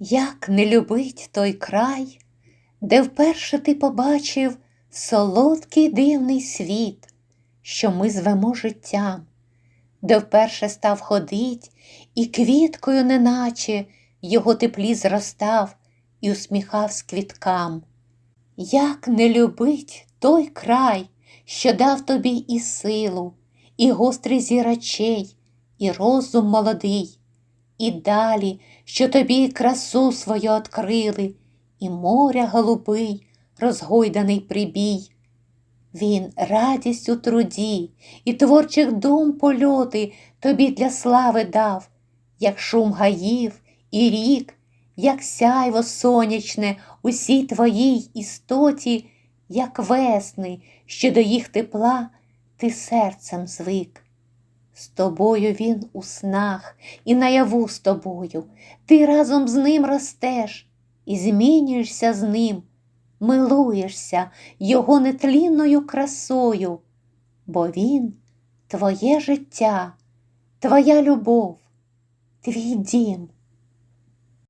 Як не любить той край, де вперше ти побачив солодкий дивний світ, що ми звемо життям, де вперше став ходить і квіткою, неначе його теплі зростав і усміхавсь квіткам. Як не любить той край, що дав тобі і силу, і гострий зір очей, і розум молодий, і далі, що тобі красу свою открили, і моря голубий, розгойданий прибій. Він радість у труді і творчих дум польоти тобі для слави дав, як шум гаїв і рік, як сяйво сонячне усій твоїй істоті, як весни, що до їх тепла ти серцем звик. З тобою він у снах і наяву з тобою, ти разом з ним ростеш і змінюєшся з ним, милуєшся його нетлінною красою, бо він твоє життя, твоя любов, твій дім.